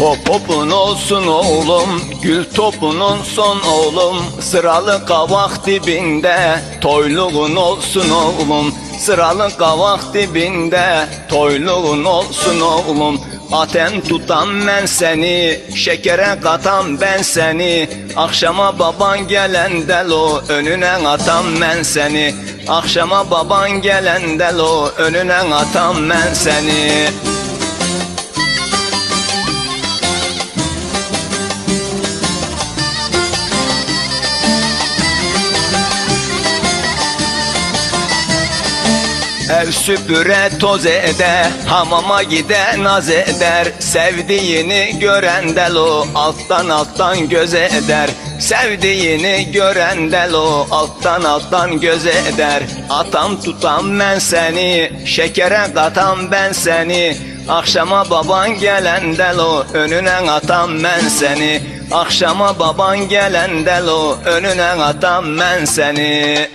Hop hopun olsun oğlum, gül topunun son oğlum. Sıralı kavak dibinde, toyluğun olsun oğlum. Sıralı kavak dibinde, toyluğun olsun oğlum. Atem tutan ben seni, şekere katan ben seni. Akşama baban gelen delo, önüne atan ben seni. Akşama baban gelen delo, önüne atan ben seni Ev süpüre toz ede, hamama gide naz eder. Sevdiğini gören delo, alttan alttan göz eder. Sevdiğini gören delo, alttan alttan göz eder. Atam tutam ben seni, şekere katam ben seni. Akşama baban gelen delo, önüne atam ben seni. Akşama baban gelen delo, önüne atam ben seni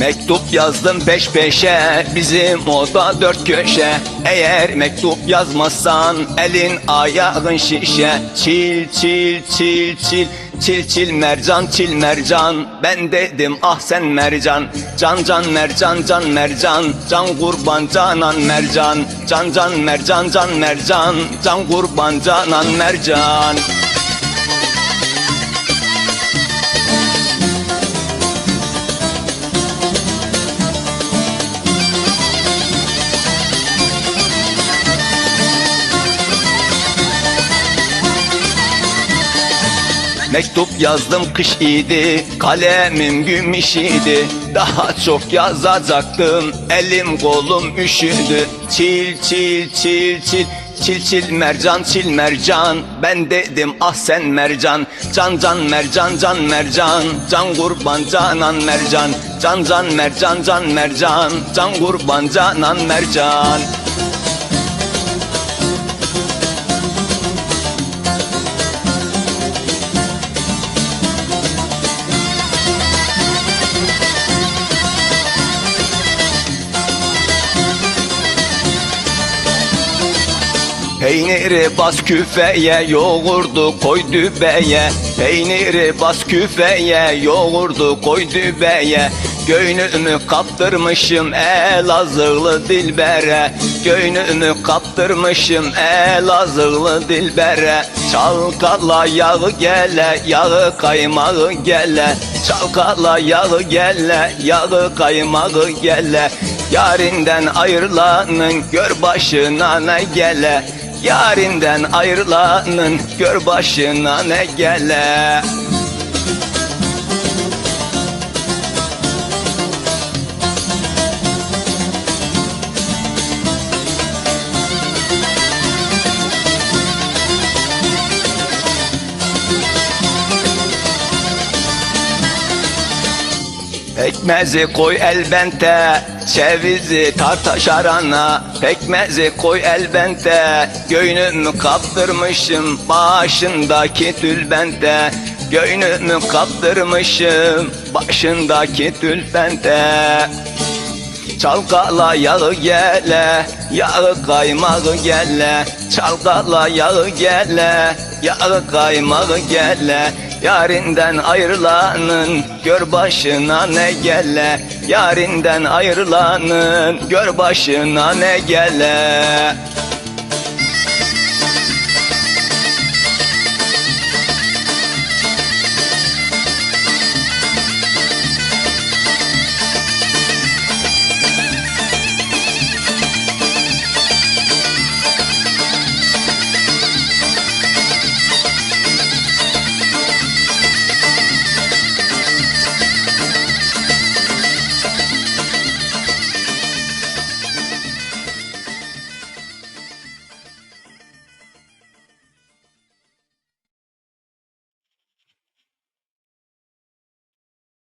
Mektup yazdım peş peşe bizim oda dört köşe. Eğer mektup yazmazsan elin ayağın şişe. Çil çil çil çil çil çil mercan çil mercan. Ben dedim ah sen mercan. Can can mercan can mercan. Can kurban canan mercan. Can can mercan can mercan. Can kurban canan mercan Mektup yazdım kış idi Kalemim gümüş idi Daha çok yazacaktım Elim kolum üşüdü. Çil çil çil çil Çil çil mercan çil mercan. Ben dedim ah sen mercan Can can mercan can mercan. Can kurban canan mercan. Can can mercan can mercan. Can kurban canan mercan Peyniri bas küfeye, yoğurdu koy dübeye. Peyniri bas küfeye, yoğurdu koy dübeye. Göynümü kaptırmışım Elazığlı dilbere. Göynümü kaptırmışım Elazığlı dilbere. Çalkala yağı gele, yağı kaymağı gele. Çalkala yağı gele, yağı kaymağı gele. Yarinden ayrılanın gör başına ne gele Yarinden ayrılanın gör başına ne gele Pekmezi koy elbente, cevizi tarta şarana Pekmezi koy elbente, göynümü kaptırmışım Başındaki tülbente. Göynümü kaptırmışım Başındaki tülbente. Çalkala yağı gele, yağı kaymağı gele. Çalkala yağı gele, yağı kaymağı gele Yarinden ayrılanın gör başına ne gele. Yarinden ayrılanın gör başına ne gele